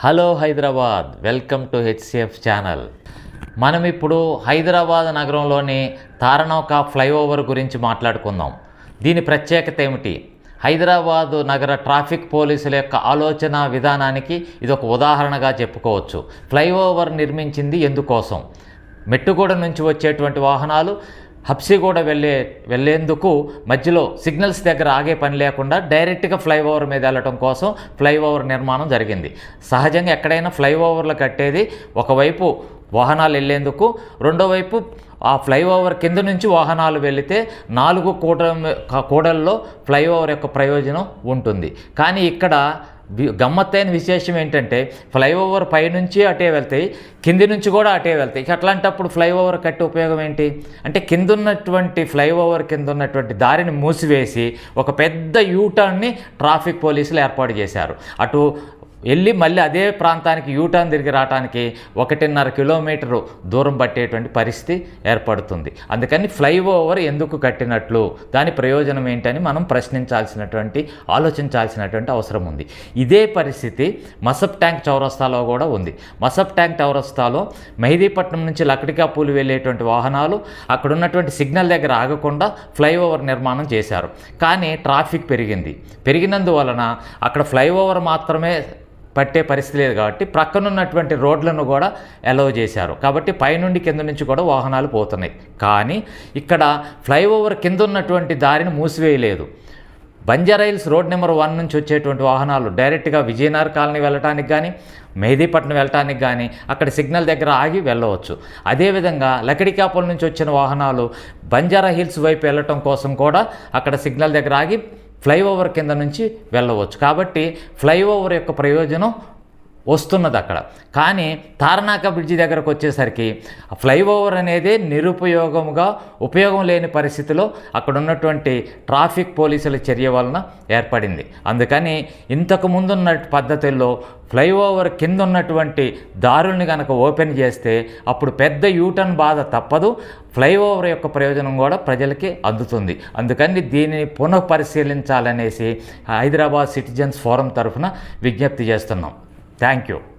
Hello Hyderabad welcome to HCF channel. మనం ఇప్పుడు హైదరాబాద్ నగరంలోని తారణౌక ఫ్లైఓవర్ గురించి మాట్లాడుకుందాం. దీని ప్రత్యేకత ఏమిటి? హైదరాబాదు నగర ట్రాఫిక్ పోలీసుల యొక్క ఆలోచన విధానానికి ఇది ఒక ఉదాహరణగా చెప్పుకోవచ్చు. ఫ్లైఓవర్ నిర్మించింది ఎందుకోసం? మెట్టుగూడ నుంచి వచ్చేటువంటి వాహనాలు హప్సిగూడ వెళ్ళే వెళ్ళేందుకు మధ్యలో సిగ్నల్స్ దగ్గర ఆగే పని లేకుండా డైరెక్ట్గా ఫ్లైఓవర్ మీద వెళ్ళటం కోసం ఫ్లైఓవర్ నిర్మాణం జరిగింది. సహజంగా ఎక్కడైనా ఫ్లైఓవర్లు కట్టేది ఒకవైపు వాహనాలు వెళ్ళేందుకు రెండో వైపు ఆ ఫ్లైఓవర్ కింద నుంచి వాహనాలు వెళితే నాలుగు కూడ కూడల్లో ఫ్లైఓవర్ యొక్క ప్రయోజనం ఉంటుంది. కానీ ఇక్కడ గమ్మత్తైన విశేషం ఏంటంటే ఫ్లైఓవర్ పైనుంచి అటే వెళ్తాయి కింది నుంచి కూడా అటే వెళ్తాయి. ఇక అట్లాంటప్పుడు ఫ్లైఓవర్ కట్టే ఉపయోగం ఏంటి? అంటే కింద ఉన్నటువంటి ఫ్లైఓవర్ కింద ఉన్నటువంటి దారిని మూసివేసి ఒక పెద్ద యూటర్న్ని ట్రాఫిక్ పోలీసులు ఏర్పాటు చేశారు. అటు వెళ్ళి మళ్ళీ అదే ప్రాంతానికి యూటర్న్ తిరిగి రావడానికి ఒకటిన్నర కిలోమీటరు దూరం పట్టేటువంటి పరిస్థితి ఏర్పడుతుంది. అందుకని ఫ్లైఓవర్ ఎందుకు కట్టినట్లు దాని ప్రయోజనం ఏంటని మనం ప్రశ్నించాల్సినటువంటి ఆలోచించాల్సినటువంటి అవసరం ఉంది. ఇదే పరిస్థితి మసబ్ ట్యాంక్ చౌరస్తాలో కూడా ఉంది. మసబ్ ట్యాంక్ చౌరస్తాలో మెహదీపట్నం నుంచి లక్కడికాపూలు వెళ్ళేటువంటి వాహనాలు అక్కడ ఉన్నటువంటి సిగ్నల్ దగ్గర ఆగకుండా ఫ్లైఓవర్ నిర్మాణం చేశారు. కానీ ట్రాఫిక్ పెరిగింది. పెరిగినందువలన అక్కడ ఫ్లైఓవర్ మాత్రమే పట్టే పరిస్థితి లేదు కాబట్టి ప్రక్కనున్నటువంటి రోడ్లను కూడా అలౌ చేశారు. కాబట్టి పైనుండి కింద నుంచి కూడా వాహనాలు పోతున్నాయి. కానీ ఇక్కడ ఫ్లైఓవర్ కింద ఉన్నటువంటి దారిని మూసివేయలేదు. బంజారాయిల్స్ రోడ్ నెంబర్ వన్ నుంచి వచ్చేటువంటి వాహనాలు డైరెక్ట్గా విజయనగర్ కాలనీ వెళ్ళటానికి కానీ మెహదీపట్నం వెళ్ళటానికి కానీ అక్కడ సిగ్నల్ దగ్గర ఆగి వెళ్ళవచ్చు. అదేవిధంగా లకడికాపుల నుంచి వచ్చిన వాహనాలు బంజారా హిల్స్ వైపు వెళ్ళటం కోసం కూడా అక్కడ సిగ్నల్ దగ్గర ఆగి ఫ్లైఓవర్ కింద నుంచి వెళ్ళవచ్చు. కాబట్టి ఫ్లైఓవర్ యొక్క ప్రయోజనం వస్తున్నది అక్కడ. కానీ తారనాక బ్రిడ్జి దగ్గరకు వచ్చేసరికి ఫ్లైఓవర్ అనేది నిరుపయోగముగా ఉపయోగం లేని పరిస్థితిలో అక్కడ ఉన్నటువంటి ట్రాఫిక్ పోలీసుల చర్య వలన ఏర్పడింది. అందుకని ఇంతకు ముందున్న పద్ధతుల్లో ఫ్లైఓవర్ కింద ఉన్నటువంటి దారుల్ని కనుక ఓపెన్ చేస్తే అప్పుడు పెద్ద యూటర్న్ బాధ తప్పదు. ఫ్లైఓవర్ యొక్క ప్రయోజనం కూడా ప్రజలకి అందుతుంది. అందుకని దీనిని పునః పరిశీలించాలనేసి హైదరాబాద్ సిటిజన్స్ ఫోరం తరఫున విజ్ఞప్తి చేస్తున్నాం. Thank you.